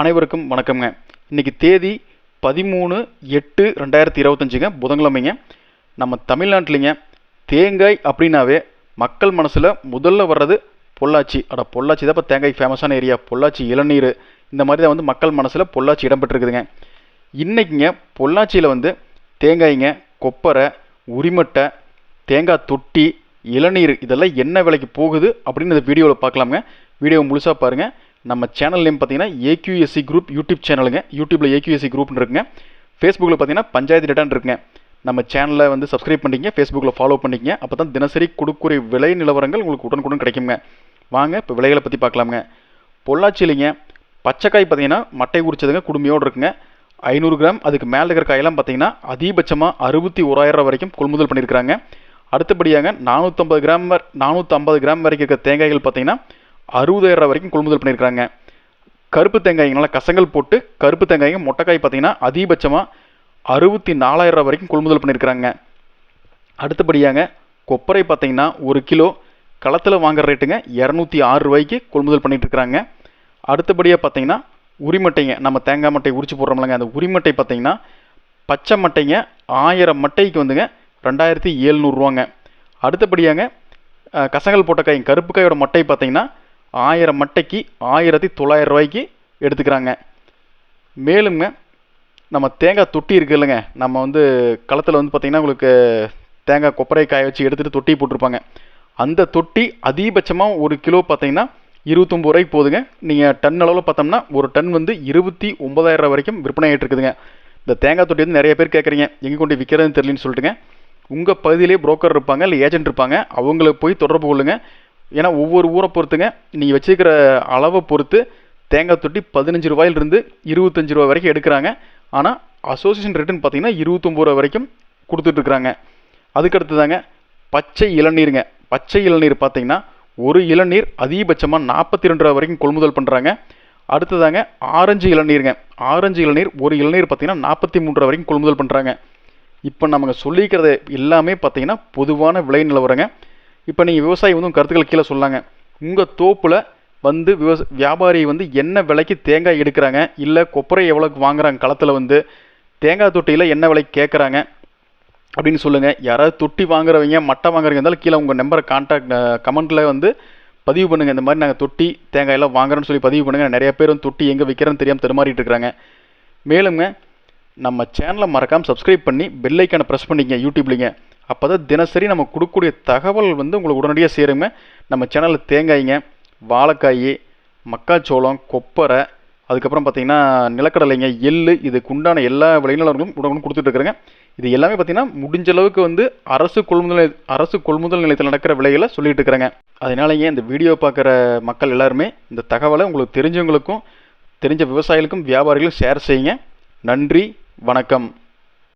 அனைவருக்கும் வணக்கம்ங்க. இன்னைக்கு தேதி பதிமூணு எட்டு ரெண்டாயிரத்தி இருபத்தஞ்சுங்க. புதன்கிழமைங்க. நம்ம தமிழ்நாட்டிலிங்க தேங்காய் அப்படின்னாவே மக்கள் மனசில் முதல்ல வர்றது பொள்ளாச்சி. அட பொள்ளாச்சி தான் இப்போ தேங்காய் ஃபேமஸான ஏரியா பொள்ளாச்சி இளநீர் இந்த மாதிரி தான் வந்து மக்கள் மனசில் பொள்ளாச்சி இடம்பெற்றிருக்குதுங்க. இன்றைக்கிங்க பொள்ளாச்சியில் வந்து தேங்காய்ங்க கொப்பரை உரிமட்டை தேங்காய் தொட்டி இளநீர் இதெல்லாம் என்ன விலைக்கு போகுது அப்படின்னு இந்த வீடியோவில் பார்க்கலாமுங்க. வீடியோ முழுசாக பாருங்கள் நம்ம சேனல் நேம் பார்த்தீங்கன்னா A Q S C group YouTube சேனலுங்க யூடியூப்பில் ஏக்யூஎஸ்சி குரூப்னு இருக்குங்க. ஃபேஸ்புக்கில் பார்த்தீங்கன்னா பஞ்சாயத்து டேட்டான் இருக்குங்க. நம்ம சேனலை வந்து சப்ஸ்கிரைப் பண்ணிக்கங்க. ஃபேஸ்புக்கில் ஃபாலோ பண்ணிக்கங்க. அப்போ தான் தினசரி கொடுக்குற விலை நிலவரங்கள் உங்களுக்கு உடனுக்குடன் கிடைக்குங்க. வாங்க இப்போ விலைகளை பற்றி பார்க்கலாமுங்க. பொள்ளாச்சியிலிங்க பச்சைக்காய் பார்த்தீங்கன்னா மட்டை உரிச்சதுங்க குடுமையோடு இருக்குங்க. ஐநூறு கிராம் அதுக்கு மேலே இருக்கிற காயெல்லாம் பார்த்தீங்கன்னா அதிகபட்சமாக அறுபத்தி ஓராயிரம் வரைக்கும் கொள்முதல் பண்ணியிருக்கிறாங்க. அடுத்தபடியாக நானூற்றம்பது கிராம் நானூற்றம்பது கிராம் வரைக்கும் இருக்கிற தேங்காய்கள் பார்த்தீங்கன்னா அறுபதாயிரம் ரூபா வரைக்கும் கொள்முதல் பண்ணியிருக்கிறாங்க. கருப்பு தேங்காய்ங்க நல்லா கசங்கள் போட்டு கருப்பு தேங்காய்ங்க மொட்டைக்காய் பார்த்தீங்கன்னா அதிகபட்சமாக அறுபத்தி நாலாயிரம் வரைக்கும் கொள்முதல் பண்ணியிருக்கிறாங்க. அடுத்தபடியாங்க கொப்பரை பார்த்தீங்கன்னா ஒரு கிலோ களத்தில் வாங்குற ரேட்டுங்க இரநூத்தி ஆறு ரூபாய்க்கு கொள்முதல் பண்ணிட்டு இருக்கிறாங்க அடுத்தபடியாக பார்த்தீங்கன்னா உரிமட்டைங்க நம்ம தேங்காய் மட்டை உரிச்சு போடுறோம்லங்க அந்த உரிமட்டை பார்த்தீங்கன்னா பச்சை மட்டைங்க ஆயிரம் மட்டைக்கு வந்துங்க ரெண்டாயிரத்தி ஏழ்நூறுவாங்க அடுத்தபடியாங்க கசங்கள் கசங்கல் போட்ட காய் கருப்பு காயோட மட்டை பார்த்தீங்கன்னா ஆயிரம் மட்டைக்கு ஆயிரத்தி தொள்ளாயிரம் ரூபாய்க்கு எடுத்துக்கிறாங்க. மேலுங்க நம்ம தேங்காய் தொட்டி இருக்குது இல்லைங்க நம்ம வந்து களத்தில் வந்து பார்த்தீங்கன்னா உங்களுக்கு தேங்காய் கொப்பரை காய வச்சு எடுத்துகிட்டு தொட்டி போட்டிருப்பாங்க. அந்த தொட்டி அதிகபட்சமாக ஒரு கிலோ பார்த்தீங்கன்னா இருபத்தொம்பது ரூபாய்க்கு போகுதுங்க. நீங்கள் டன் அளவில் பார்த்தோம்னா ஒரு டன் வந்து இருபத்தி ஒம்பதாயிரம் ரூபாய் வரைக்கும் விற்பனை ஆகிட்டு இருக்குதுங்க. இந்த தேங்காய் தொட்டி வந்து நிறைய பேர் கேட்குறீங்க எங்கே கொண்டு விற்கிறதுன்னு தெரியலன்னு சொல்லிட்டுங்க. உங்கள் பகுதியிலே புரோக்கர் இருப்பாங்க இல்லை ஏஜென்ட் இருப்பாங்க. அவங்கள போய் தொடர்பு கொள்ளுங்கள் ஏன்னா ஒவ்வொரு ஊரை பொறுத்துங்க நீங்கள் வச்சுருக்கிற அளவை பொறுத்து தேங்காய் தொட்டி பதினஞ்சு ரூபாயிலிருந்து இருபத்தஞ்சு ரூபா வரைக்கும் எடுக்கிறாங்க. ஆனால் அசோசியேஷன் ரேட்டுன்னு பார்த்தீங்கன்னா இருபத்தொம்பது ரூபா வரைக்கும் கொடுத்துட்ருக்குறாங்க அதுக்கடுத்து தாங்க பச்சை இளநீருங்க. பச்சை இளநீர் பார்த்தீங்கன்னா ஒரு இளநீர் அதிகபட்சமாக நாற்பத்தி ரெண்டு ரூபா வரைக்கும் கொள்முதல் பண்ணுறாங்க அடுத்ததாங்க ஆரஞ்சு இளநீருங்க. ஆரஞ்சு இளநீர் ஒரு இளநீர் பார்த்தீங்கன்னா நாற்பத்தி மூன்று ரூபா வரைக்கும் கொள்முதல் பண்ணுறாங்க இப்போ நமக்கு சொல்லிக்கிறது எல்லாமே பார்த்தீங்கன்னா பொதுவான விலை நிலவரங்க. இப்போ நீங்கள் விவசாயி வந்து உங்கள் கருத்துக்கள் கீழே சொல்லாங்க உங்கள் தோப்பில் வந்து விவச வியாபாரி வந்து என்ன விலைக்கு தேங்காய் எடுக்கிறாங்க? இல்லை கொப்பரை எவ்வளோக்கு வாங்குறாங்க களத்தில் வந்து? தேங்காய் தொட்டியில் என்ன விலைக்கு கேட்குறாங்க அப்படின்னு சொல்லுங்கள் யாராவது தொட்டி வாங்குறவங்க மட்டை வாங்குறவங்க இருந்தாலும் கீழே உங்கள் நம்பரை கான்டாக்ட் கமெண்ட்டில் வந்து பதிவு பண்ணுங்கள் இந்த மாதிரி நாங்கள் தொட்டி தேங்காயெல்லாம் வாங்குறோன்னு சொல்லி பதிவு பண்ணுங்கள் நிறைய பேர் வந்து தொட்டி எங்கே விற்கிறேன்னு தெரியாமல் தடுமாறிட்டு இருக்கிறாங்க மேலுங்க நம்ம சேனலை மறக்காமல் சப்ஸ்கிரைப் பண்ணி பெல்லைக்கான ப்ரெஸ் பண்ணிக்கங்க யூடியூப்லிங்க அப்போ தான் தினசரி நம்ம கொடுக்கக்கூடிய தகவல் வந்து உங்களுக்கு உடனடியாக சேருங்க. நம்ம சேனலில் தேங்காய்ங்க வாழைக்காய் மக்காச்சோளம் கொப்பரை அதுக்கப்புறம் பார்த்தீங்கன்னா நிலக்கடலைங்க எள்ளு இதுக்கு உண்டான எல்லா விளைநிலங்களும் உடனுக்குடன் கொடுத்துட்டு இருக்கிறேங்க இது எல்லாமே பார்த்திங்கன்னா முடிஞ்ச அளவுக்கு வந்து அரசு கொள்முதல் அரசு கொள்முதல் நிலையத்தில் நடக்கிற விலைகளை சொல்லிட்டு இருக்கிறேங்க அதனாலங்க இந்த வீடியோ பார்க்குற மக்கள் எல்லாருமே இந்த தகவலை உங்களுக்கு தெரிஞ்சவங்களுக்கும் தெரிஞ்ச விவசாயிகளுக்கும் வியாபாரிகளும் ஷேர் செய்யுங்க. நன்றி வணக்கம்.